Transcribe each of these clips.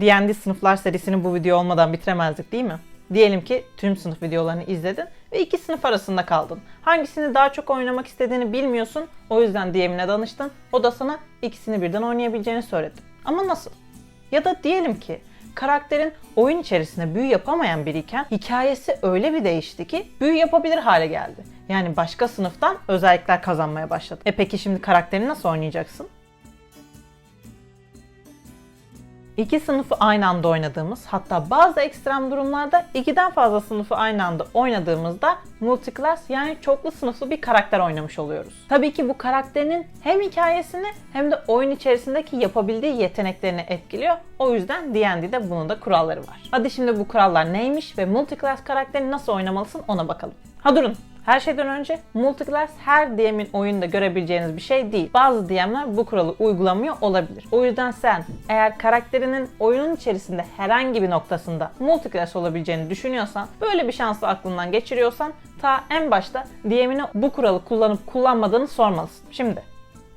D&D sınıflar serisini bu video olmadan bitiremezdik değil mi? Diyelim ki tüm sınıf videolarını izledin ve iki sınıf arasında kaldın. Hangisini daha çok oynamak istediğini bilmiyorsun. O yüzden DM'ine danıştın. O da sana ikisini birden oynayabileceğini söyledi. Ama nasıl? Ya da diyelim ki karakterin oyun içerisinde büyü yapamayan biriyken hikayesi öyle bir değişti ki büyü yapabilir hale geldi. Yani başka sınıftan özellikler kazanmaya başladı. E peki şimdi karakterini nasıl oynayacaksın? İki sınıfı aynı anda oynadığımız hatta bazı ekstrem durumlarda ikiden fazla sınıfı aynı anda oynadığımızda multiclass yani çoklu sınıflı bir karakter oynamış oluyoruz. Tabii ki bu karakterinin hem hikayesini hem de oyun içerisindeki yapabildiği yeteneklerini etkiliyor. O yüzden D&D'de bunun da kuralları var. Hadi şimdi bu kurallar neymiş ve multiclass karakterini nasıl oynamalısın ona bakalım. Ha durun. Her şeyden önce multiclass her DM'in oyunda görebileceğiniz bir şey değil. Bazı DM'ler bu kuralı uygulamıyor olabilir. O yüzden sen eğer karakterinin oyunun içerisinde herhangi bir noktasında multiclass olabileceğini düşünüyorsan, böyle bir şansı aklından geçiriyorsan ta en başta DM'ine bu kuralı kullanıp kullanmadığını sormalısın. Şimdi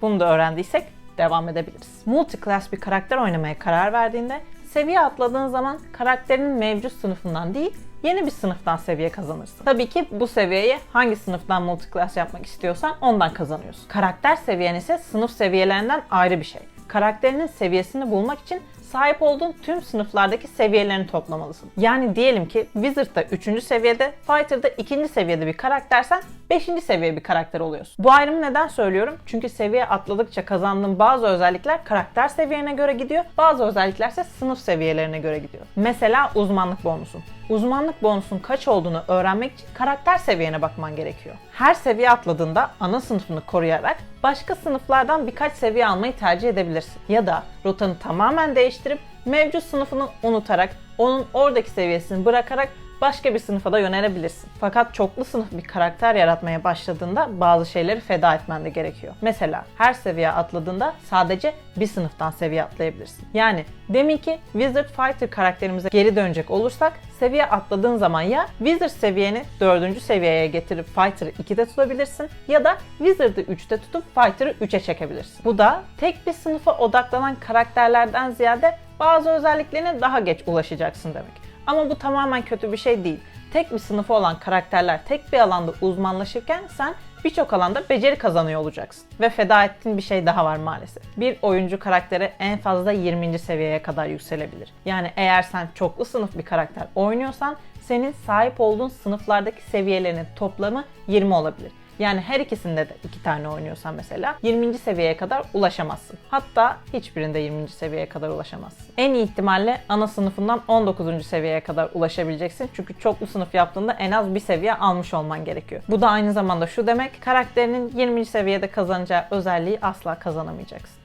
bunu da öğrendiysek devam edebiliriz. Multiclass bir karakter oynamaya karar verdiğinde seviye atladığın zaman karakterinin mevcut sınıfından değil, yeni bir sınıftan seviye kazanırsın. Tabii ki bu seviyeye hangi sınıftan multiclass yapmak istiyorsan ondan kazanıyorsun. Karakter seviyen ise sınıf seviyelerinden ayrı bir şey. Karakterinin seviyesini bulmak için sahip olduğun tüm sınıflardaki seviyelerini toplamalısın. Yani diyelim ki Wizard'da 3. seviyede, Fighter'da 2. seviyede bir karaktersen 5. seviye bir karakter oluyorsun. Bu ayrımı neden söylüyorum? Çünkü seviye atladıkça kazandığın bazı özellikler karakter seviyene göre gidiyor, bazı özellikler ise sınıf seviyelerine göre gidiyor. Mesela uzmanlık bonusun. Uzmanlık bonusun kaç olduğunu öğrenmek için karakter seviyene bakman gerekiyor. Her seviye atladığında ana sınıfını koruyarak başka sınıflardan birkaç seviye almayı tercih edebilirsin. Ya da rotanı tamamen değiştirip mevcut sınıfını unutarak onun oradaki seviyesini bırakarak başka bir sınıfa da yönelebilirsin. Fakat çoklu sınıf bir karakter yaratmaya başladığında bazı şeyleri feda etmen de gerekiyor. Mesela her seviye atladığında sadece bir sınıftan seviye atlayabilirsin. Yani demin ki Wizard Fighter karakterimize geri dönecek olursak seviye atladığın zaman ya Wizard seviyeni 4. seviyeye getirip Fighter'ı 2'de tutabilirsin ya da Wizard'ı 3'te tutup Fighter'ı 3'e çekebilirsin. Bu da tek bir sınıfa odaklanan karakterlerden ziyade bazı özelliklerine daha geç ulaşacaksın demek. Ama bu tamamen kötü bir şey değil. Tek bir sınıfı olan karakterler tek bir alanda uzmanlaşırken sen birçok alanda beceri kazanıyor olacaksın. Ve feda ettiğin bir şey daha var maalesef. Bir oyuncu karakteri en fazla 20. seviyeye kadar yükselebilir. Yani eğer sen çoklu sınıf bir karakter oynuyorsan senin sahip olduğun sınıflardaki seviyelerinin toplamı 20 olabilir. Yani her ikisinde de iki tane oynuyorsan mesela 20. seviyeye kadar ulaşamazsın. Hatta hiçbirinde 20. seviyeye kadar ulaşamazsın. En iyi ihtimalle ana sınıfından 19. seviyeye kadar ulaşabileceksin. Çünkü çoklu sınıf yaptığında en az bir seviye almış olman gerekiyor. Bu da aynı zamanda şu demek karakterinin 20. seviyede kazanacağı özelliği asla kazanamayacaksın.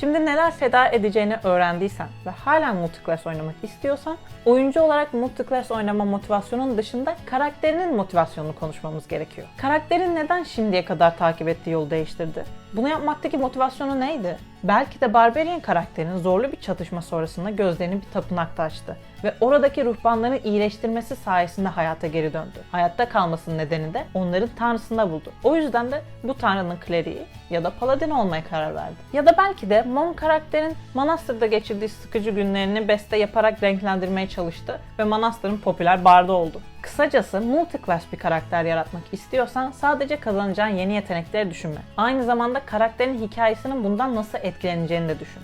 Şimdi neler feda edeceğini öğrendiysen ve hala multiclass oynamak istiyorsan, oyuncu olarak multiclass oynama motivasyonun dışında karakterinin motivasyonunu konuşmamız gerekiyor. Karakterin neden şimdiye kadar takip ettiği yolu değiştirdi? Bunu yapmaktaki motivasyonu neydi? Belki de Barbarian karakterinin zorlu bir çatışma sonrasında gözlerini bir tapınakta açtı ve oradaki ruhbanları iyileştirmesi sayesinde hayata geri döndü. Hayatta kalmasının nedeni de onların tanrısında buldu. O yüzden de bu tanrının kleriği ya da paladin olmaya karar verdi. Ya da belki de Mon karakterin Manastır'da geçirdiği sıkıcı günlerini beste yaparak renklendirmeye çalıştı ve Manastır'ın popüler bardı oldu. Kısacası multiclass bir karakter yaratmak istiyorsan sadece kazanacağın yeni yetenekleri düşünme. Aynı zamanda karakterin hikayesinin bundan nasıl etkileneceğini de düşün.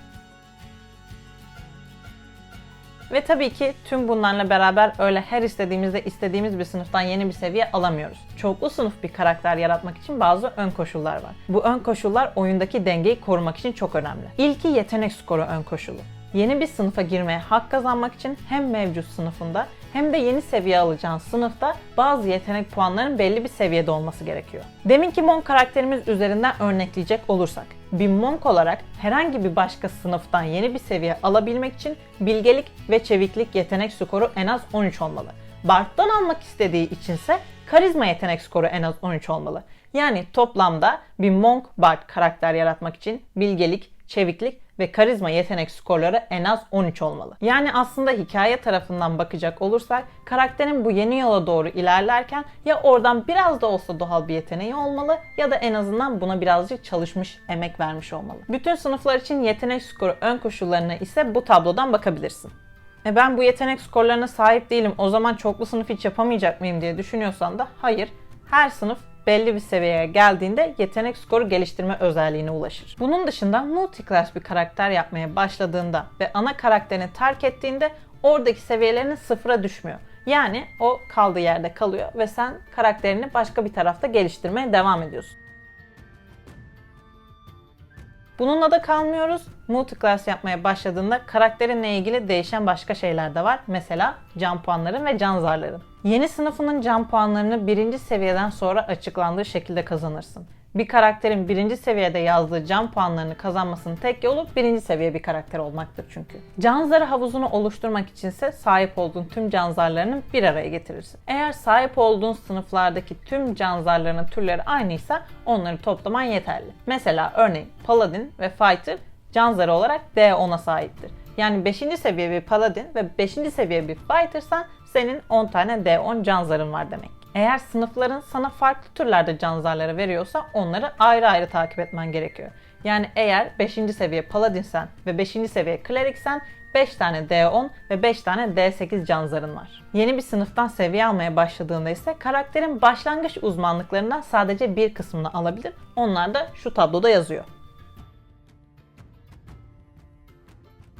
Ve tabii ki tüm bunlarla beraber öyle her istediğimizde istediğimiz bir sınıftan yeni bir seviye alamıyoruz. Çoklu sınıf bir karakter yaratmak için bazı ön koşullar var. Bu ön koşullar oyundaki dengeyi korumak için çok önemli. İlki yetenek skoru ön koşulu. Yeni bir sınıfa girmeye hak kazanmak için hem mevcut sınıfında hem de yeni seviye alacağın sınıfta bazı yetenek puanlarının belli bir seviyede olması gerekiyor. Deminki Monk karakterimiz üzerinden örnekleyecek olursak, bir Monk olarak herhangi bir başka sınıftan yeni bir seviye alabilmek için bilgelik ve çeviklik yetenek skoru en az 13 olmalı. Bard'dan almak istediği içinse karizma yetenek skoru en az 13 olmalı. Yani toplamda bir Monk Bard karakter yaratmak için bilgelik, çeviklik ve karizma yetenek skorları en az 13 olmalı. Yani aslında hikaye tarafından bakacak olursak karakterin bu yeni yola doğru ilerlerken ya oradan biraz da olsa doğal bir yeteneği olmalı ya da en azından buna birazcık çalışmış, emek vermiş olmalı. Bütün sınıflar için yetenek skoru ön koşullarına ise bu tablodan bakabilirsin. E ben bu yetenek skorlarına sahip değilim o zaman çoklu sınıf hiç yapamayacak mıyım diye düşünüyorsan da hayır. Her sınıf belli bir seviyeye geldiğinde yetenek skoru geliştirme özelliğine ulaşır. Bunun dışında multiclass bir karakter yapmaya başladığında ve ana karakterini terk ettiğinde oradaki seviyelerinin sıfıra düşmüyor. Yani o kaldığı yerde kalıyor ve sen karakterini başka bir tarafta geliştirmeye devam ediyorsun. Bununla da kalmıyoruz. Multiclass yapmaya başladığında karakterinle ilgili değişen başka şeyler de var. Mesela can puanların ve can zarların. Yeni sınıfının can puanlarını birinci seviyeden sonra açıklandığı şekilde kazanırsın. Bir karakterin birinci seviyede yazdığı can puanlarını kazanmasının tek yolu birinci seviye bir karakter olmaktır çünkü. Can zarı havuzunu oluşturmak içinse sahip olduğun tüm can zarlarını bir araya getirirsin. Eğer sahip olduğun sınıflardaki tüm can zarlarının türleri aynıysa onları toplaman yeterli. Mesela örneğin Paladin ve Fighter can zarı olarak D10'a sahiptir. Yani 5. seviye bir Paladin ve 5. seviye bir Fighter'san senin 10 tane D10 can zarın var demek. Eğer sınıfların sana farklı türlerde can zarları veriyorsa onları ayrı ayrı takip etmen gerekiyor. Yani eğer 5. seviye paladinsen ve 5. seviye kleriksen 5 tane D10 ve 5 tane D8 can zarın var. Yeni bir sınıftan seviye almaya başladığında ise karakterin başlangıç uzmanlıklarından sadece bir kısmını alabilir. Onlar da şu tabloda yazıyor.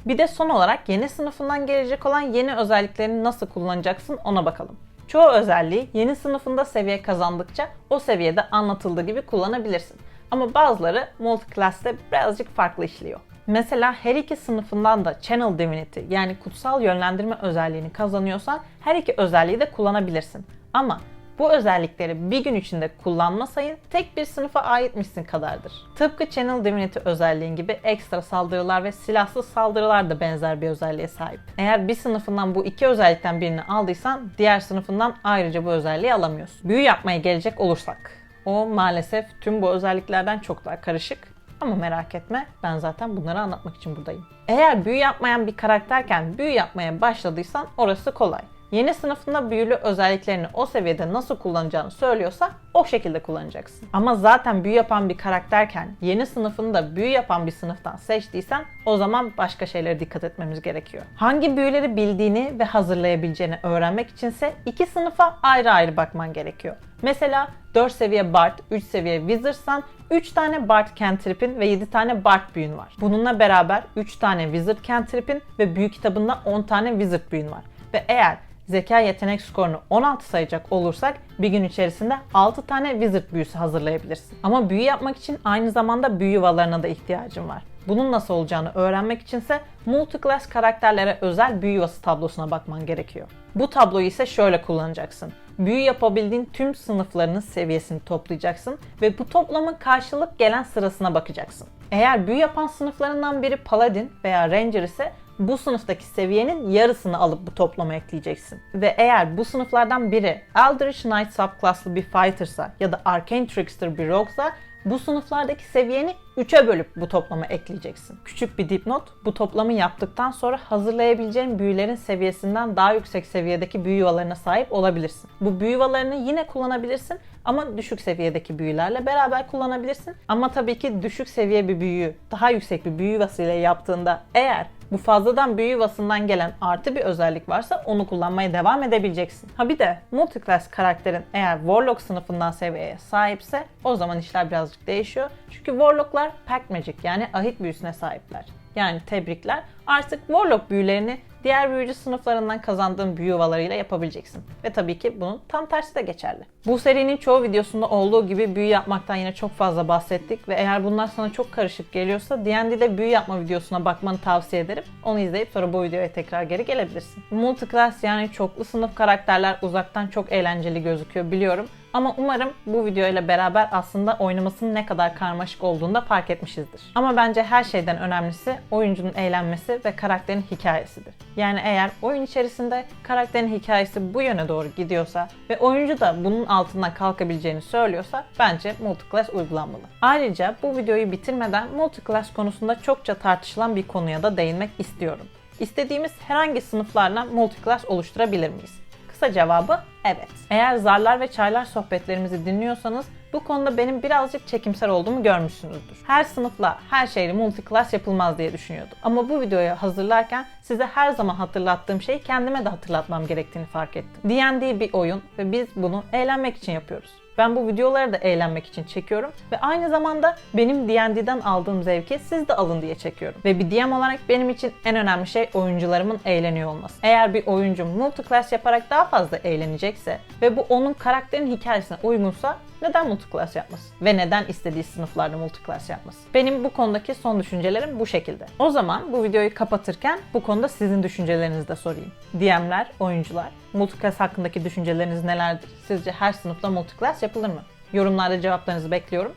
Bir de son olarak yeni sınıfından gelecek olan yeni özelliklerini nasıl kullanacaksın ona bakalım. Çoğu özelliği yeni sınıfında seviye kazandıkça o seviyede anlatıldığı gibi kullanabilirsin. Ama bazıları multiclass'te birazcık farklı işliyor. Mesela her iki sınıfından da Channel Divinity yani kutsal yönlendirme özelliğini kazanıyorsan her iki özelliği de kullanabilirsin. Ama bu özellikleri bir gün içinde kullanma sayın tek bir sınıfa aitmişsin kadardır. Tıpkı Channel Divinity özelliğin gibi ekstra saldırılar ve silahsız saldırılar da benzer bir özelliğe sahip. Eğer bir sınıfından bu iki özellikten birini aldıysan diğer sınıfından ayrıca bu özelliği alamıyorsun. Büyü yapmaya gelecek olursak o maalesef tüm bu özelliklerden çok daha karışık ama merak etme ben zaten bunları anlatmak için buradayım. Eğer büyü yapmayan bir karakterken büyü yapmaya başladıysan orası kolay yeni sınıfında büyülü özelliklerini o seviyede nasıl kullanacağını söylüyorsa o şekilde kullanacaksın. Ama zaten büyü yapan bir karakterken yeni sınıfında büyü yapan bir sınıftan seçtiysen o zaman başka şeylere dikkat etmemiz gerekiyor. Hangi büyüleri bildiğini ve hazırlayabileceğini öğrenmek içinse iki sınıfa ayrı ayrı bakman gerekiyor. Mesela 4 seviye Bard, 3 seviye Wizard'san 3 tane Bard cantrip'in ve 7 tane Bard büyün var. Bununla beraber 3 tane Wizard cantrip'in ve büyü kitabında 10 tane Wizard büyün var. Ve eğer zeka yetenek skorunu 16 sayacak olursak bir gün içerisinde 6 tane wizard büyüsü hazırlayabilirsin. Ama büyü yapmak için aynı zamanda büyü yuvalarına da ihtiyacın var. Bunun nasıl olacağını öğrenmek içinse multiclass karakterlere özel büyü yuvası tablosuna bakman gerekiyor. Bu tabloyu ise şöyle kullanacaksın. Büyü yapabildiğin tüm sınıflarının seviyesini toplayacaksın ve bu toplamın karşılık gelen sırasına bakacaksın. Eğer büyü yapan sınıflarından biri Paladin veya Ranger ise bu sınıftaki seviyenin yarısını alıp bu toplama ekleyeceksin. Ve eğer bu sınıflardan biri Eldritch Knight subclasslı bir fighter'sa ya da Arcane Trickster bir rogue'sa bu sınıflardaki seviyeni 3'e bölüp bu toplama ekleyeceksin. Küçük bir dipnot, bu toplamı yaptıktan sonra hazırlayabileceğin büyülerin seviyesinden daha yüksek seviyedeki büyü yuvalarına sahip olabilirsin. Bu büyü yuvalarını yine kullanabilirsin ama düşük seviyedeki büyülerle beraber kullanabilirsin. Ama tabii ki düşük seviye bir büyüyü daha yüksek bir büyü yuvasıyla yaptığında eğer bu fazladan büyü yuvasından gelen artı bir özellik varsa onu kullanmaya devam edebileceksin. Ha bir de multiclass karakterin eğer Warlock sınıfından seviyeye sahipse o zaman işler birazcık değişiyor. Çünkü Warlocklar Pact Magic yani ahit büyüsüne sahipler. Yani tebrikler. Artık Warlock büyülerini diğer büyücü sınıflarından kazandığın büyü yuvalarıyla yapabileceksin. Ve tabii ki bunun tam tersi de geçerli. Bu serinin çoğu videosunda olduğu gibi büyü yapmaktan yine çok fazla bahsettik ve eğer bunlar sana çok karışık geliyorsa D&D'de büyü yapma videosuna bakmanı tavsiye ederim. Onu izleyip sonra bu videoya tekrar geri gelebilirsin. Multiclass yani çoklu sınıf karakterler uzaktan çok eğlenceli gözüküyor biliyorum. Ama umarım bu video ile beraber aslında oynamasının ne kadar karmaşık olduğunu da fark etmişizdir. Ama bence her şeyden önemlisi oyuncunun eğlenmesi ve karakterin hikayesidir. Yani eğer oyun içerisinde karakterin hikayesi bu yöne doğru gidiyorsa ve oyuncu da bunun altından kalkabileceğini söylüyorsa bence multiclass uygulanmalı. Ayrıca bu videoyu bitirmeden multiclass konusunda çokça tartışılan bir konuya da değinmek istiyorum. İstediğimiz herhangi sınıflarla multiclass oluşturabilir miyiz? Kısa cevabı evet. Eğer zarlar ve çaylar sohbetlerimizi dinliyorsanız bu konuda benim birazcık çekimser olduğumu görmüşsünüzdür. Her sınıfla, her şeyle multiclass yapılmaz diye düşünüyordum. Ama bu videoyu hazırlarken size her zaman hatırlattığım şeyi kendime de hatırlatmam gerektiğini fark ettim. D&D bir oyun ve biz bunu eğlenmek için yapıyoruz. Ben bu videoları da eğlenmek için çekiyorum ve aynı zamanda benim D&D'den aldığım zevki siz de alın diye çekiyorum. Ve bir DM olarak benim için en önemli şey oyuncularımın eğleniyor olması. Eğer bir oyuncu multiclass yaparak daha fazla eğlenecekse ve bu onun karakterin hikayesine uygunsa neden multiclass yapmasın? Ve neden istediği sınıflarda multiclass yapmasın? Benim bu konudaki son düşüncelerim bu şekilde. O zaman bu videoyu kapatırken bu konuda sizin düşüncelerinizi de sorayım. DM'ler, oyuncular, multiclass hakkındaki düşünceleriniz nelerdir? Sizce her sınıfta multiclass yapılır mı? Yorumlarda cevaplarınızı bekliyorum.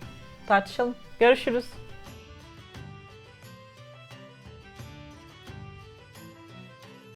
Tartışalım. Görüşürüz.